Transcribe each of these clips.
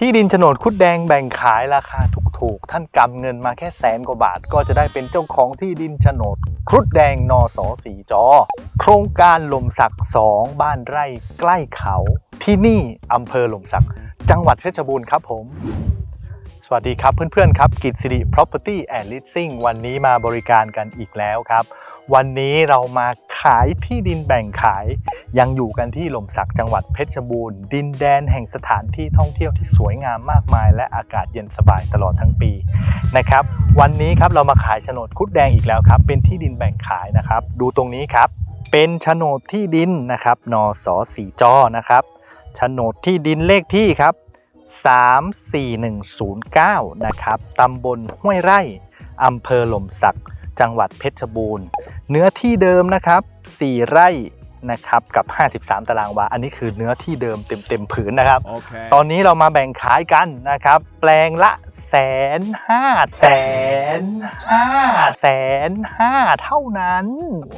ที่ดินโฉนดคุดแดงแบ่งขายราคาถูกๆ ท่านกำเงินมาแค่แสนกว่าบาท ก็จะได้เป็นเจ้าของที่ดินโฉนดครุดแดงนอสอสีจอ โครงการหล่มสักสองบ้านไร่ใกล้เขา ที่นี่อำเภอหล่มสัก จังหวัดเพชรบูรณ์ครับผม สวัสดีครับเพื่อนๆครับกิจสิริ Property and Leasing วันนี้มาบริการกันอีกแล้วครับ วันนี้เรามาขายที่ดินแบ่งขาย ยังอยู่กันที่หล่มสักจังหวัดเพชรบูรณ์ดินแดนแห่งสถานที่ท่องเที่ยวที่สวยงามมากมาย และอากาศเย็นสบายตลอดทั้งปีนะครับ วันนี้ครับเรามาขายโฉนดคุดแดงอีกแล้วครับ เป็นที่ดินแบ่งขายนะครับ ดูตรงนี้ครับ เป็นโฉนดที่ดินนะครับนสสีจอนะครับโฉนดที่ดินเลขที่ครับ 34109 นะครับตำบลห้วยไร่อำเภอหล่มสัก จังหวัดเพชรบูรณ์ เนื้อที่เดิมนะครับ 4 ไร่นะครับกับ 53 ตารางวา อันนี้คือเนื้อที่เดิมเต็มเต็มๆผืนนะครับ Okay. ตอนนี้เรามาแบ่งขายกันนะครับแป ลงละแสนห้าแสนห้าแสนห้าเท่านั้น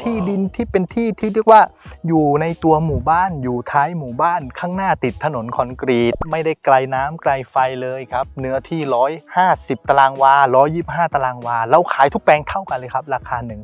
ที่ดินที่เป็นที่ที่เรียกว่า อยู่ในตัวหมู่บ้านอยู่ท้ายหมู่บ้านข้างหน้าติดถนนคอนกรีต ไม่ได้ไกลน้ำไกลไฟเลยครับ เนื้อที่ 150 ตารางวา 125 ตารางวา เราขายทุกแปลงเท่ากันเลยครับ ราคา 1 5 0 0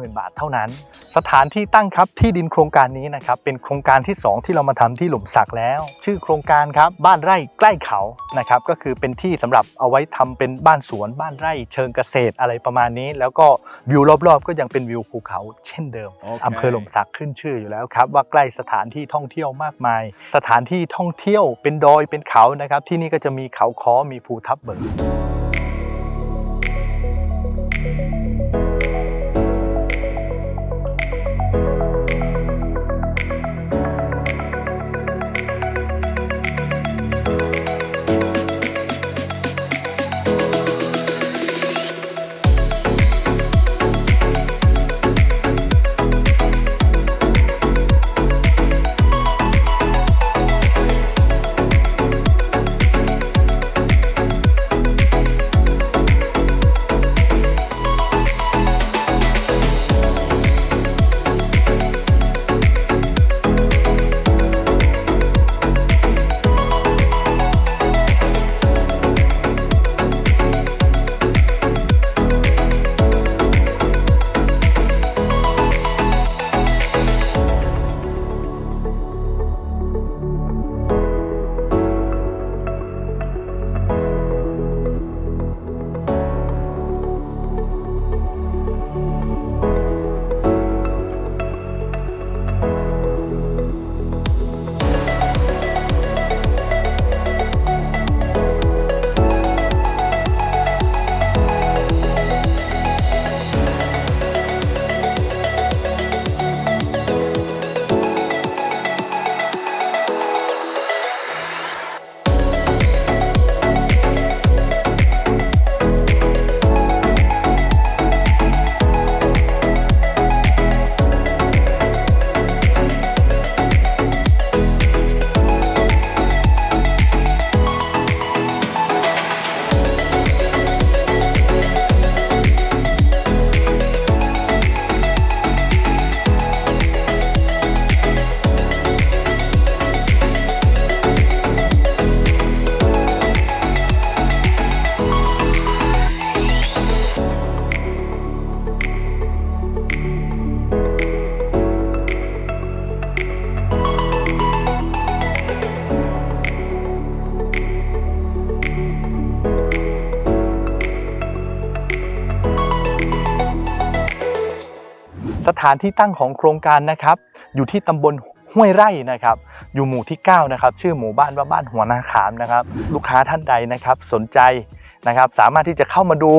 0 0 บาทเท่านั้น สถานที่ตั้งครับที่ดินโครงการนี้นะครับเป็นโครงการที่ 2 ที่เรามาทำที่หลุมสักแล้ว ชื่อโครงการครับบ้านไร่ใกล้เขานะครับก็คือเป็นที่สำหรับเอาไว้ทำเป็นบ้านสวนบ้านไร่เชิงเกษตรอะไรประมาณนี้ แล้วก็วิวรอบๆ ก็ยังเป็นวิวภูเขาเช่นเดิมโอเคอำเภอหล่มสักขึ้นชื่ออยู่แล้วครับ ว่าใกล้สถานที่ท่องเที่ยวมากมาย สถานที่ท่องเที่ยวเป็นดอยเป็นเขานะครับ ที่นี่ก็จะมีเขาค้อมีภูทับเบิก สถานที่ตั้งของโครงการนะครับ อยู่ที่ตำบลห้วยไร่นะครับ อยู่หมู่ที่ 9 นะครับ ชื่อหมู่บ้านว่าบ้านหัวนาขามนะครับ ลูกค้าท่านใดนะครับ สนใจนะครับ สามารถที่จะเข้ามาดู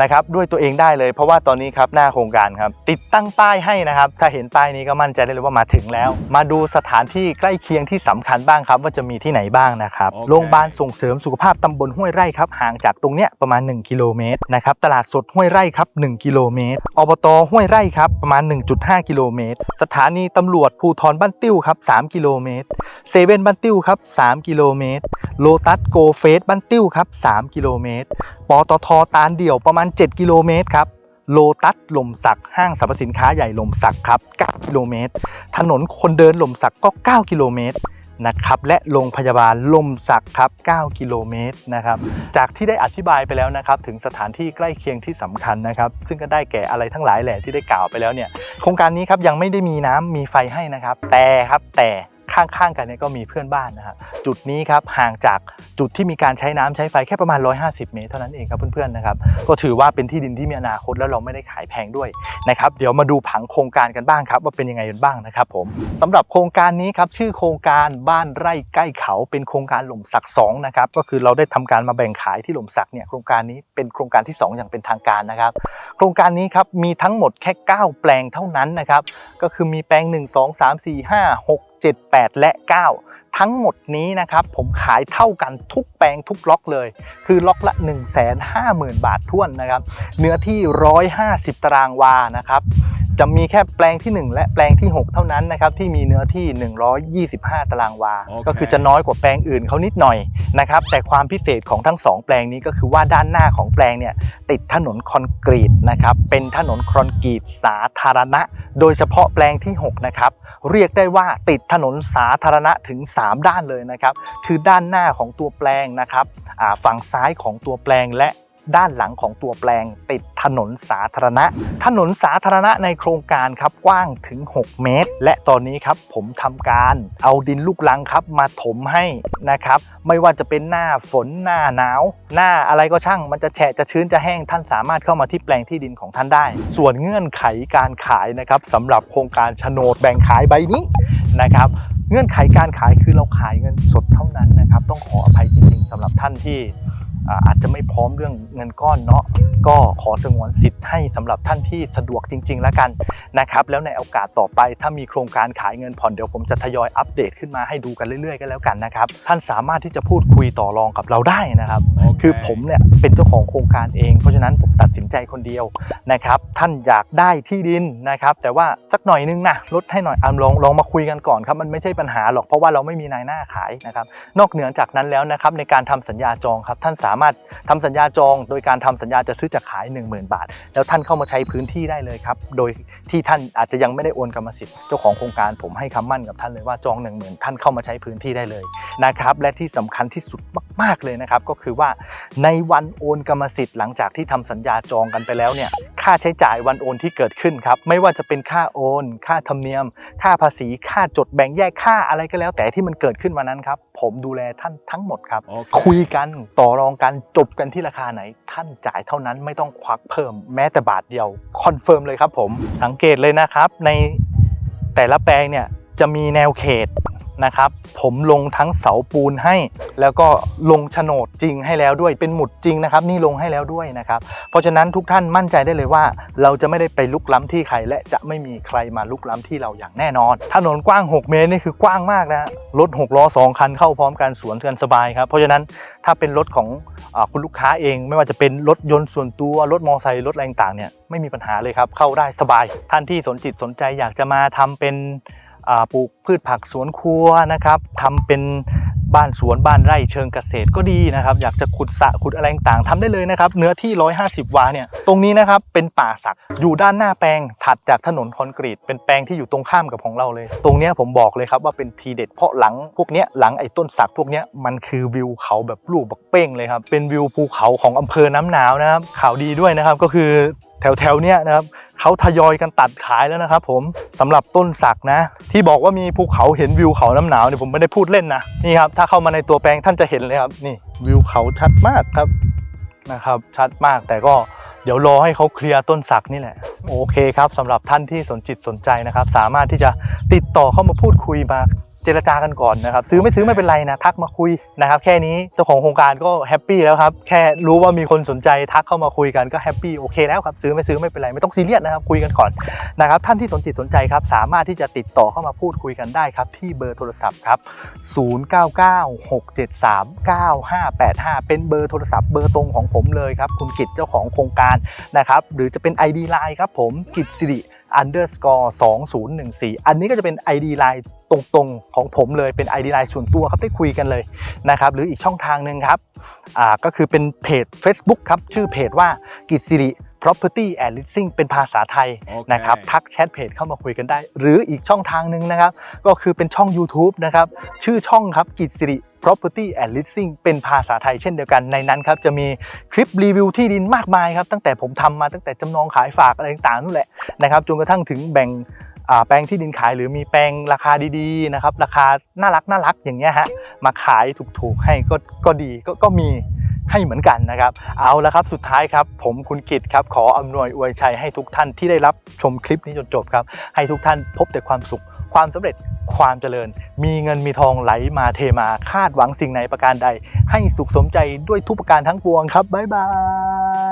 นะครับด้วยตัวเองได้เลย เพราะว่าตอนนี้ครับหน้าโครงการครับติดตั้งป้ายให้นะครับ ถ้าเห็นป้ายนี้ก็มั่นใจได้เลยว่ามาถึงแล้ว มาดูสถานที่ใกล้เคียงที่สำคัญบ้างครับ ว่าจะมีที่ไหนบ้างนะครับโอเคโรงพยาบาลส่งเสริมสุขภาพตำบลห้วยไร่ครับห่างจากตรงเนี้ยประมาณ 1 กิโลเมตรนะครับตลาดสดห้วยไร่ครับ1กิโลเมตรอบตห้วยไร่ครับประมาณ 1.5 กิโลเมตร สถานีตำรวจภูทรบ้านติ้วครับ3กิโลเมตรเซเว่นบ้านติ้วครับ3กิโลเมตรโลตัสโกเฟสบ้านติ้วครับ3กิโลเมตรปตทตาลเดี่ยวประมาณ 7 กิโลเมตรครับโลตัสลมสักห้างสรรพสินค้าใหญ่ลมสักครับ 9 กิโลเมตร ถนนคนเดินลมสักก็ 9 กิโลเมตรนะครับและโรงพยาบาลลมศักครับ 9 กิโลเมตรนะครับจากที่ได้อธิบายไปแล้วนะครับถึงสถานที่ใกล้เคียงที่สำคัญนะครับซึ่งก็ได้แก่อะไรทั้งหลายแหละที่ได้กล่าวไปแล้วเนี่ยโครงการนี้ครับยังไม่ได้มีน้ำมีไฟให้นะครับแต่ครับแต่ ข้างๆกันเนี่ยก็มีเพื่อนบ้านนะครับจุดนี้ครับห่างจากจุดที่มีการใช้น้ำใช้ไฟแค่ประมาณ 150 เมตรเท่านั้นเองครับเพื่อนๆนะครับก็ถือว่าเป็นที่ดินที่มีอนาคตแล้วเราไม่ได้ขายแพงด้วยนะครับเดี๋ยวมาดูผังโครงการกันบ้างครับ ว่าเป็นยังไงกันบ้างนะครับผมสำหรับโครงการนี้ครับชื่อโครงการบ้านไร่ใกล้เขาเป็นโครงการหล่มสักสองนะครับก็คือเราได้ทำการมาแบ่งขายที่หล่มสักเนี่ยโครงการนี้เป็นโครงการที่สองอย่างเป็นทางการนะครับ โครงการนี้ครับมีทั้งหมดแค่ 9 แปลงเท่านั้นนะครับก็คือมีแปลง 1 2 3 4 5 6 7 8 และ 9 ทั้งหมดนี้นะครับผมขายเท่ากันทุกแปลงทุกล็อกเลย คือล็อกละ 1 5 0 0 0 0 บาทท้วนนะครับ เนื้อที่ 150 ตารางวานะครับ จะมีแค่แปลงที่ 1 และแปลงที่ 6 เท่านั้นนะครับที่มีเนื้อที่ 125 ตารางวาโอเคก็คือจะน้อยกว่าแปลงอื่นเขานิดหน่อยนะครับแต่ความพิเศษของทั้ง 2 แปลงนี้ก็คือว่าด้านหน้าของแปลงเนี่ยติดถนนคอนกรีตนะครับเป็นถนนคอนกรีตสาธารณะ โดยเฉพาะแปลงที่6นะครับเรียกได้ว่าติดถนนสาธารณะถึง 3 ด้านเลยนะครับคือด้านหน้าของตัวแปลงนะครับอ่าฝั่งซ้ายของตัวแปลงและ ด้านหลังของตัวแปลงติดถนนสาธารณะ ถนนสาธารณะในโครงการครับกว้างถึง 6 เมตร และตอนนี้ครับผมทำการเอาดินลูกลังครับมาถมให้นะครับ ไม่ว่าจะเป็นหน้าฝนหน้าหนาว หน้าอะไรก็ช่าง มันจะแฉะจะชื้นจะแห้งท่านสามารถเข้ามาที่แปลงที่ดินของท่านได้ ส่วนเงื่อนไขการขายนะครับสำหรับโครงการโฉนดแบ่งขายใบนี้นะครับเงื่อนไขการขายคือเราขายเงินสดเท่านั้นนะครับ ต้องขออภัยจริงๆสำหรับท่านที่ อ่าอาจจะไม่พร้อมเรื่องเงินก้อนเนาะก็ขอสงวนสิทธิ์ให้สำหรับท่านที่สะดวกจริง ๆ แล้วกันนะครับแล้วในโอกาสต่อไป ถ้ามีโครงการขายเงินผ่อนเดี๋ยวผมจะทยอยอัปเดตขึ้นมาให้ดูกันเรื่อยๆ กันแล้วกันนะครับท่านสามารถที่จะพูดคุยต่อรองกับเราได้นะครับ คือผมเนี่ยเป็นเจ้าของโครงการเอง เพราะฉะนั้นผมตัดสินใจคนเดียวนะครับท่านอยากได้ที่ดินนะครับแต่ว่าสักหน่อยนึงนะลดให้หน่อยอามลองลองมาคุยกันก่อนครับมันไม่ใช่ปัญหาหรอกเพราะว่าเราไม่มีนายหน้าขายนะครับนอกเหนือจากนั้นแล้วนะครับในการทำสัญญาจองครับท่านสามารถทำสัญญาจอง โดยการทำสัญญาจะซื้อจะขาย 10,000 บาท แล้วท่านเข้ามาใช้พื้นที่ได้เลยครับ โดยที่ท่านอาจจะยังไม่ได้โอนกรรมสิทธิ์เจ้าของโครงการผมให้คำมั่นกับท่านเลยว่าจอง 1 0,000 ท่านเข้ามาใช้พื้นที่ได้เลยนะครับและที่สำคัญที่สุดมาก ๆเลยนะครับก็คือว่าในวันโอนกรรมสิทธิ์หลังจากที่ทำสัญญาจองกันไปแล้วเนี่ยค่าใช้จ่ายวันโอนที่เกิดขึ้นครับไม่ว่าจะเป็นค่าโอน ค่าธรรมเนียม ค่าภาษีค่าจดแบ่งแยกค่าอะไรก็แล้ว แต่ที่มันเกิดขึ้นวันนั้นครับผมดูแลท่านทั้งหมดครับโอเคคุยกันต่อรองกันจบกันที่ราคาไหน ท่านจ่ายเท่านั้นไม่ต้องควักเพิ่มแม้แต่บาทเดียวคอนเฟิร์มเลยครับผมสังเกตเลยนะครับในแต่ละแปลงเนี่ย จะมีแนวเขตนะครับ ผมลงทั้งเสาปูนให้ แล้วก็ลงโฉนดจริงให้แล้วด้วยเป็นหมุดจริงนะครับ นี่ลงให้แล้วด้วยนะครับ เพราะฉะนั้นทุกท่านมั่นใจได้เลยว่า เราจะไม่ได้ไปลุกล้ำที่ใคร และจะไม่มีใครมาลุกล้ำที่เราอย่างแน่นอน ถนนกว้าง 6 เมตรนี่คือกว้างมากนะรถ6ล้อ2คันเข้าพร้อมกันสวนกันสบายครับเพราะฉะนั้นถ้าเป็นรถของอคุณลูกค้าเอง ไม่ว่าจะเป็นรถยนต์ส่วนตัวรถมอเตอร์ไซค์รถอะไรต่างเนี่ยไม่มีปัญหาเลยครับเข้าได้สบาย ท่านที่สนจิตสนใจอยากจะมาทำเป็น ปลูกพืชผักสวนครัวนะครับทำเป็นบ้านสวนบ้านไร่เชิงเกษตรก็ดีนะครับ อยากจะขุดสะขุดอะไรต่างๆทำได้เลยนะครับ เนื้อที่ 150 วาเนี่ยตรงนี้นะครับเป็นป่าสักอยู่ด้านหน้าแปลงถัดจากถนนคอนกรีต เป็นแปลงที่อยู่ตรงข้ามกับของเราเลย ตรงเนี้ยผมบอกเลยครับว่าเป็นทีเด็ดเพราะหลังพวกเนี้ยหลังไอ้ต้นสักพวกเนี้ยมันคือวิวเขาแบบลูกบักเป้งเลยครับเป็นวิวภูเขาของอำเภอน้ำหนาวนะครับข่าวดีด้วยนะครับก็คือ แถวแถวๆเนี้ยนะครับเขาทยอยกันตัดขายแล้วนะครับ ผมสำหรับต้นสักนะ ที่บอกว่ามีภูเขาเห็นวิวเขาน้ำหนาวเนี่ยผมไม่ได้พูดเล่นนะนี่ครับถ้าเข้ามาในตัวแปลงท่านจะเห็นเลยครับนี่วิวเขาชัดมากครับนะครับ ชัดมากแต่ก็เดี๋ยวรอให้เขาเคลียร์ต้นสักนี่แหละโอเคครับสำหรับท่านที่สนจิตสนใจนะครับ สามารถที่จะติดต่อเข้ามาพูดคุยมา เจรจากันก่อนนะครับซื้อไม่ซื้อไม่เป็นไรนะทักมาคุยนะครับแค่นี้เจ้าของโครงการก็แฮปปี้แล้วครับแค่รู้ว่ามีคนสนใจทักเข้ามาคุยกันก็แฮปปี้โอเคแล้วครับซื้อไม่ซื้อไม่เป็นไรไม่ต้องซีเรียสนะครับคุยกันก่อนนะครับท่านที่สนจิตสนใจครับสามารถที่จะติดต่อเข้ามาพูดคุยกันได้ครับที่เบอร์โทรศัพท์ครับ0996739585 เป็นเบอร์โทรศัพท์เบอร์ตรงของผมเลยครับคุณกิจเจ้าของโครงการนะครับหรือจะเป็น ID Line ครับผมกิจสิริ underscore 2014 อันนี้ก็จะเป็น ID Line ตรงๆ ของผมเลยเป็น ID Line ส่วนตัวครับได้คุยกันเลยนะครับ หรืออีกช่องทางหนึ่งครับอ่าก็คือเป็นเพจ Facebook ครับ ชื่อเพจว่ากิจสิริ property and leasing เป็นภาษาไทย Okay. นะครับ ทักแชทเพจเข้ามาคุยกันได้ หรืออีกช่องทางหนึ่งนะครับ ก็คือเป็นช่อง YouTube นะครับ ชื่อช่องครับกิจสิริ property and leasing เป็นภาษาไทยเช่นเดียวกันในนั้นครับจะมีคลิปรีวิวที่ดินมากมายครับตั้งแต่ผมทำมาตั้งแต่จำนองขายฝากอะไรต่างๆนู่นแหละนะครับจนกระทั่งถึงแบ่งแปลงที่ดินขายหรือมีแปลงราคาดีๆนะครับราคาน่ารักน่ารักอย่างเงี้ยฮะมาขายถูกๆให้ก็ก็ดีก็ก็มี ให้เหมือนกันนะครับ เอาละครับสุดท้ายครับ ผมคุณกิตครับขออำนวยอวยชัยให้ทุกท่านที่ได้รับชมคลิปนี้จนจบครับ ให้ทุกท่านพบแต่ความสุข ความสำเร็จความเจริญ มีเงินมีทองไหลมาเทมาคาดหวังสิ่งไหนประการใด ให้สุขสมใจด้วยทุกประการทั้งปวงครับบ๊ายบาย